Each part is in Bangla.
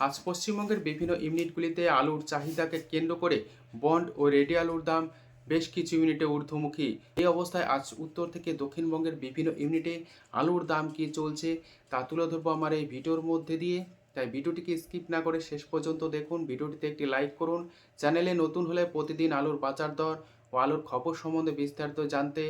আজ পশ্চিমবঙ্গের বিভিন্ন ইউনিটগুলিতে আলুর চাহিদাকে কেন্দ্র করে বন্ড ও রেডি আলুর দাম বেশ কিছু ইউনিটে ঊর্ধ্বমুখী। এই অবস্থায় আজ উত্তর থেকে দক্ষিণবঙ্গের বিভিন্ন ইউনিটে আলুর দাম কী চলছে তা তুলে ধরবো আমার এই ভিডিওর মধ্যে দিয়ে। তাই ভিডিওটিকে স্কিপ না করে শেষ পর্যন্ত দেখুন। ভিডিওটিতে একটি লাইক করুন। চ্যানেলে নতুন হলে প্রতিদিন আলুর বাজার দর ও আলুর খবর সম্বন্ধে বিস্তারিত জানতে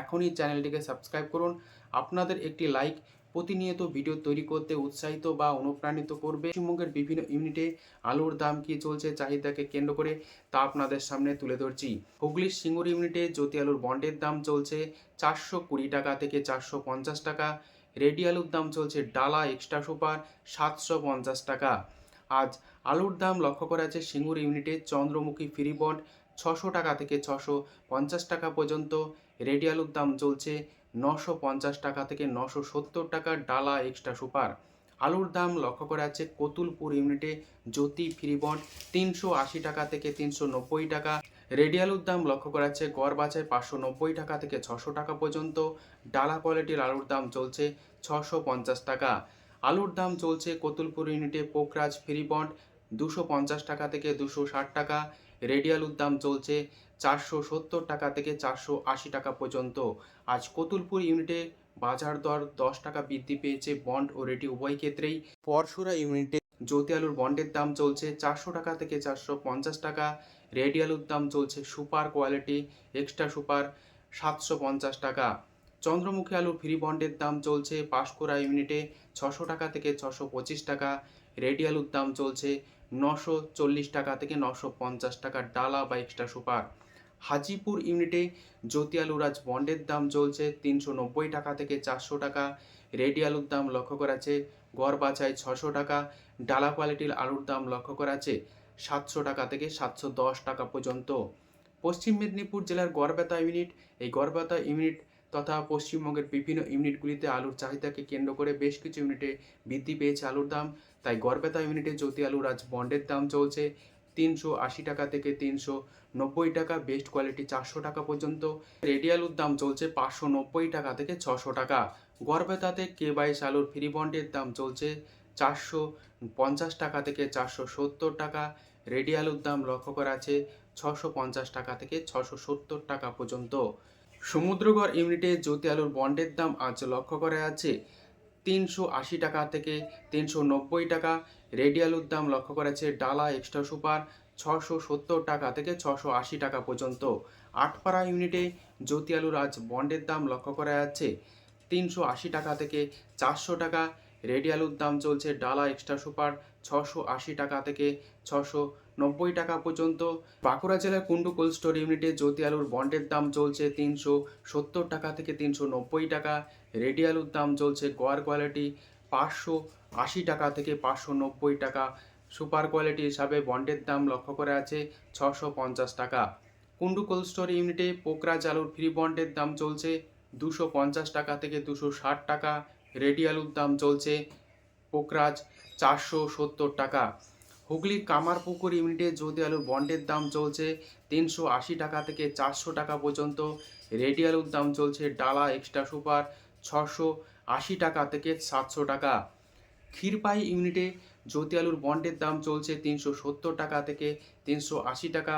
এখনই চ্যানেলটিকে সাবস্ক্রাইব করুন। আপনাদের একটি লাইক প্রতিনিয়ত ভিডিও তৈরি করতে উৎসাহিত বা অনুপ্রাণিত করবে। পশ্চিমবঙ্গের বিভিন্ন ইউনিটে আলুর দাম কি চলছে চাহিদাকে কেন্দ্র করে তা আপনাদের সামনে তুলে ধরছি। হুগলির সিঙ্গুর ইউনিটে জ্যোতি আলুর বন্ডের দাম চলছে চারশো কুড়ি টাকা থেকে চারশো পঞ্চাশ টাকা। রেডি আলুর দাম চলছে ডালা এক্সট্রা সুপার সাতশো পঞ্চাশ টাকা। আজ আলুর দাম লক্ষ্য করা যাচ্ছে সিঙ্গুর ইউনিটে চন্দ্রমুখী ফ্রি বন্ড ছশো টাকা থেকে ছশো পঞ্চাশ টাকা পর্যন্ত। রেডি আলুর দাম চলছে নশো পঞ্চাশ টাকা থেকে নশো সত্তর টাকা ডালা এক্সট্রা সুপার। আলুর দাম লক্ষ্য করা যাচ্ছে কতুলপুর ইউনিটে জ্যোতি ফ্রি বন্ড তিনশো আশি টাকা থেকে তিনশো নব্বই টাকা। রেডি আলুর দাম লক্ষ্য করা যাচ্ছে গড় বাজায় পাঁচশো নব্বই টাকা থেকে ছশো টাকা পর্যন্ত। ডালা কোয়ালিটির আলুর দাম চলছে ছশো পঞ্চাশ টাকা। আলুর দাম চলছে কতুলপুর ইউনিটে পোকরাজ ফ্রি বন্ড দুশো পঞ্চাশ টাকা থেকে দুশো ষাট টাকা। রেডি আলুর দাম চলছে চারশো সত্তর টাকা থেকে চারশো আশি টাকা পর্যন্ত। আজ কতুলপুর ইউনিটে বাজার দর দশ টাকা বৃদ্ধি পেয়েছে বন্ড ও রেডি উভয় ক্ষেত্রেই। পরশুরা ইউনিটে জ্যোতি আলুর বন্ডের দাম চলছে চারশো টাকা থেকে চারশো পঞ্চাশ টাকা। রেডিয়ালুর দাম চলছে সুপার কোয়ালিটি এক্সট্রা সুপার সাতশো পঞ্চাশ টাকা। চন্দ্রমুখী আলু ফ্রি বন্ডের দাম চলছে পাঁশকুড়া ইউনিটে ছশো টাকা থেকে ছশো পঁচিশ টাকা, রেডি আলুর দাম চলছে নশো চল্লিশ টাকা থেকে নশো পঞ্চাশ টাকা ডালা বা এক্সট্রা সুপার। হাজিপুর ইউনিটে জ্যোতি আলুর আজ বন্ডের দাম চলছে তিনশো নব্বই টাকা থেকে চারশো টাকা, রেডি আলুর দাম লক্ষ্য করা আছে গড় বাছাই ছশো টাকা, ডালা কোয়ালিটির আলুর দাম লক্ষ্য করা আছে সাতশো টাকা থেকে সাতশো দশ টাকা পর্যন্ত। পশ্চিম মেদিনীপুর জেলার গড়বেতা ইউনিট, এই গড়বেতা ইউনিট তথা পশ্চিমবঙ্গের বিভিন্ন ইউনিটগুলিতে আলুর চাহিদাকে কেন্দ্র করে বেশ কিছু ইউনিটে বৃদ্ধি পেয়েছে আলুর দাম। তাই গড়বেতা ইউনিটে জ্যোতি আলুর আজ বন্ডের দাম চলছে তিনশো আশি টাকা থেকে তিনশো নব্বই টাকা বেস্ট কোয়ালিটি চারশো টাকা পর্যন্ত। রেডি আলুর দাম চলছে পাঁচশো নব্বই টাকা থেকে ছশো টাকা। গড়বেতাতে কে বাইশ আলুর ফ্রি বন্ডের দাম চলছে চারশো পঞ্চাশ টাকা থেকে চারশো সত্তর টাকা। রেডি আলুর দাম লক্ষ্য করা আছে ছশো পঞ্চাশ টাকা থেকে ছশো সত্তর টাকা পর্যন্ত। সমুদ্রগড় ইউনিটে জ্যোতি আলুর বন্ডের দাম আজ লক্ষ্য করা আছে তিনশো আশি টাকা থেকে তিনশো নব্বই টাকা। রেডি আলুর দাম লক্ষ্য করা আছে ডালা এক্সট্রা সুপার ছশো সত্তর টাকা থেকে ছশো আশি টাকা পর্যন্ত। আটপাড়া ইউনিটে জ্যোতি আলুর আজ বন্ডের দাম লক্ষ্য করা যাচ্ছে। তিনশো আশি টাকা থেকে চারশো টাকা। রেডি আলুর দাম চলছে ডালা এক্সট্রা সুপার ছশো আশি টাকা থেকে ছশো নব্বই টাকা পর্যন্ত। বাঁকুড়া জেলার কুন্ডু কোল্ড স্টোর ইউনিটে জ্যোতি আলুর বন্ডের দাম চলছে তিনশো সত্তর টাকা থেকে তিনশো নব্বই টাকা। রেডি আলুর দাম চলছে গোয়ার কোয়ালিটি পাঁচশো আশি টাকা থেকে পাঁচশো নব্বই টাকা। সুপার কোয়ালিটি হিসাবে বন্ডের দাম লক্ষ্য করে আছে ছশো পঞ্চাশ টাকা। কুন্ডু কোল্ড স্টোর ইউনিটে পোকরাজ আলুর ফ্রি বন্ডের দাম চলছে দুশো পঞ্চাশ টাকা থেকে দুশো ষাট টাকা। রেডি আলুর দাম চলছে পোকরাজ চারশো সত্তর টাকা। হুগলির কামারপুকুর ইউনিটে জ্যোতি আলুর বন্ডের দাম চলছে তিনশো আশি টাকা থেকে চারশো টাকা পর্যন্ত, রেডি আলুর দাম চলছে ডালা এক্সট্রা সুপার ছশো আশি টাকা থেকে সাতশো টাকা। ক্ষীরপাই ইউনিটে জ্যোতি আলুর বন্ডের দাম চলছে তিনশো সত্তর টাকা থেকে তিনশো আশি টাকা,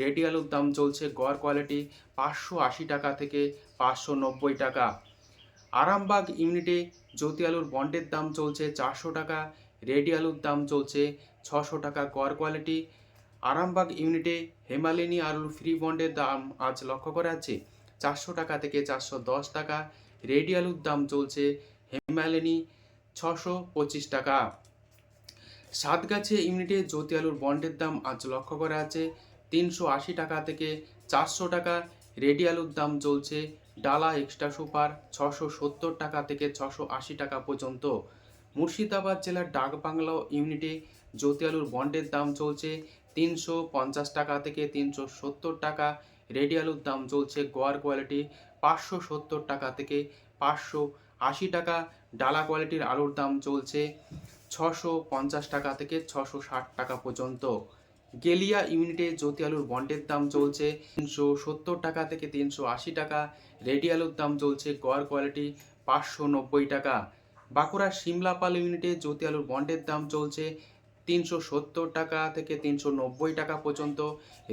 রেডি আলুর দাম চলছে গড় কোয়ালিটি পাঁচশো আশি টাকা থেকে পাঁচশো নব্বই টাকা। আরামবাগ ইউনিটে জ্যোতি আলুর বন্ডের দাম চলছে চারশো টাকা, রেডি আলুর দাম চলছে ছশো টাকা কর কোয়ালিটি। আরামবাগ ইউনিটে হেমালিনী আলুর ফ্রি বন্ডের দাম আজ লক্ষ্য করা আছে চারশো টাকা থেকে চারশো দশ টাকা। রেডি আলুর দাম চলছে হেমালিনী ছশো পঁচিশ টাকা। সাতগাছে ইউনিটে জ্যোতি আলুর বন্ডের দাম আজ লক্ষ্য করা আছে তিনশো আশি টাকা থেকে চারশো টাকা। রেডি আলুর দাম চলছে ডালা এক্সট্রা সুপার ছশো সত্তর টাকা থেকে ছশো আশি টাকা পর্যন্ত। মুর্শিদাবাদ জেলার ডাকবাংলা ইউনিটে জ্যোতি আলুর বন্ডের দাম চলছে তিনশো পঞ্চাশ টাকা থেকে তিনশো সত্তর টাকা। রেডি আলুর দাম চলছে গোয়ার কোয়ালিটি পাঁচশো সত্তর টাকা থেকে পাঁচশো আশি টাকা। ডালা কোয়ালিটির আলুর দাম চলছে ছশো পঞ্চাশ টাকা থেকে ছশো ষাট টাকা পর্যন্ত। গেলিয়া ইউনিটে জ্যোতি আলুর বন্ডের দাম চলছে তিনশো সত্তর টাকা থেকে তিনশো আশি টাকা। রেডি আলুর দাম চলছে গড় কোয়ালিটি পাঁচশো নব্বই টাকা। বাঁকুড়া সিমলাপাল ইউনিটে জ্যোতি আলুর বন্ডের দাম চলছে তিনশো সত্তর টাকা থেকে তিনশো নব্বই টাকা পর্যন্ত।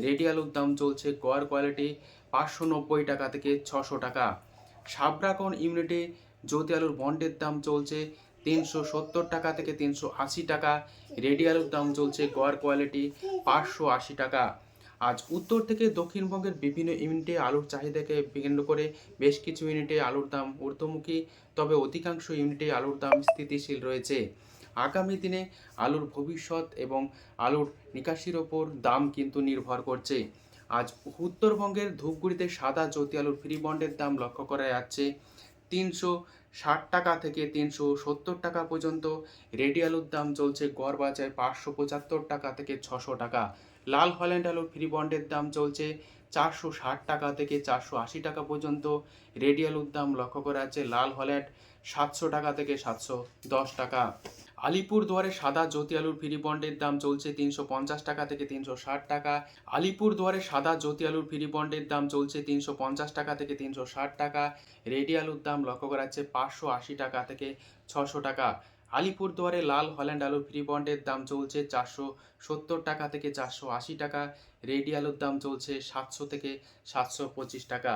রেডি আলুর দাম চলছে গড় কোয়ালিটি পাঁচশো নব্বই টাকা থেকে ছশো টাকা। সাবরাকন ইউনিটে জ্যোতি আলুর বন্ডের দাম চলছে তিনশো সত্তর টাকা থেকে তিনশো আশি টাকা। রেডি আলুর দাম চলছে গড় কোয়ালিটি পাঁচশো আশি টাকা। আজ উত্তর থেকে দক্ষিণবঙ্গের বিভিন্ন ইউনিটে আলুর চাহিদাকে কেন্দ্র করে বেশ কিছু ইউনিটে আলুর দাম ঊর্ধ্বমুখী, তবে অধিকাংশ ইউনিটে আলুর দাম স্থিতিশীল রয়েছে। আগামী দিনে আলুর ভবিষ্যৎ এবং আলুর নিকাশির ওপর দাম কিন্তু নির্ভর করছে। আজ উত্তরবঙ্গের ধূপগুড়িতে সাদা জ্যোতি আলুর ফ্রি বন্ডের দাম লক্ষ্য করা যাচ্ছে তিনশো ষাট টাকা থেকে তিনশো সত্তর টাকা পর্যন্ত। রেডি আলুর দাম চলছে গড় বাজারে পাঁচশো পঁচাত্তর টাকা থেকে ছশো টাকা। লাল হল্যান্ড আলু ফ্রি বন্ডের দাম চলছে চারশো ষাট টাকা থেকে চারশো আশি টাকা পর্যন্ত। রেডি আলুর দাম লক্ষ্য করা যাচ্ছে লাল হল্যান্ড সাতশো টাকা থেকে সাতশো দশ টাকা। আলিপুর দুয়ারে সাদা জ্যোতি আলুর ফ্রি বন্ডের দাম চলছে তিনশো পঞ্চাশ টাকা থেকে তিনশো ষাট টাকা। আলিপুর দুয়ারে সাদা জ্যোতি আলুর ফ্রি বন্ডের দাম চলছে তিনশো পঞ্চাশ টাকা থেকে তিনশো ষাট টাকা। রেডি আলুর দাম লক্ষ্য করা যাচ্ছে পাঁচশো আশি টাকা থেকে ছশো টাকা। আলিপুর দুয়ারে লাল হল্যান্ড আলুর ফ্রি বন্ডের দাম চলছে চারশো সত্তর টাকা থেকে চারশো আশি টাকা। রেডি আলুর দাম চলছে সাতশো থেকে সাতশো পঁচিশ টাকা।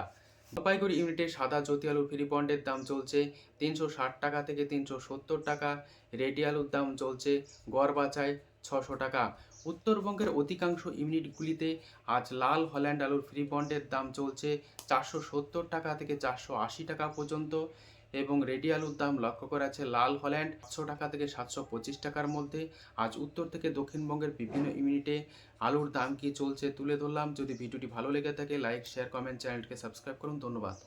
জলপাইগুড়ি ইউনিটে সাদা জ্যোতি আলু ফ্রি বন্ডের দাম চলছে তিনশো ষাট টাকা থেকে তিনশো সত্তর টাকা। রেডি আলুর দাম চলছে গড় বাছায় ছশো টাকা। উত্তরবঙ্গের অধিকাংশ ইউনিটগুলিতে আজ লাল হল্যান্ড আলুর ফ্রি বন্ডের দাম চলছে চারশো সত্তর টাকা থেকে চারশো আশি টাকা পর্যন্ত। এবং রেডি আলুর দাম লক্ষ্য করা আছে লাল হল্যান্ড সাতশো টাকা থেকে সাতশো পঁচিশ টাকার মধ্যে। আজ উত্তর থেকে দক্ষিণবঙ্গের বিভিন্ন ইউনিটে আলুর দাম কি চলছে তুলে ধরলাম। যদি ভিডিওটি ভালো লেগে থাকে, লাইক, শেয়ার, কমেন্ট চ্যানেলকে সাবস্ক্রাইব করুন। ধন্যবাদ।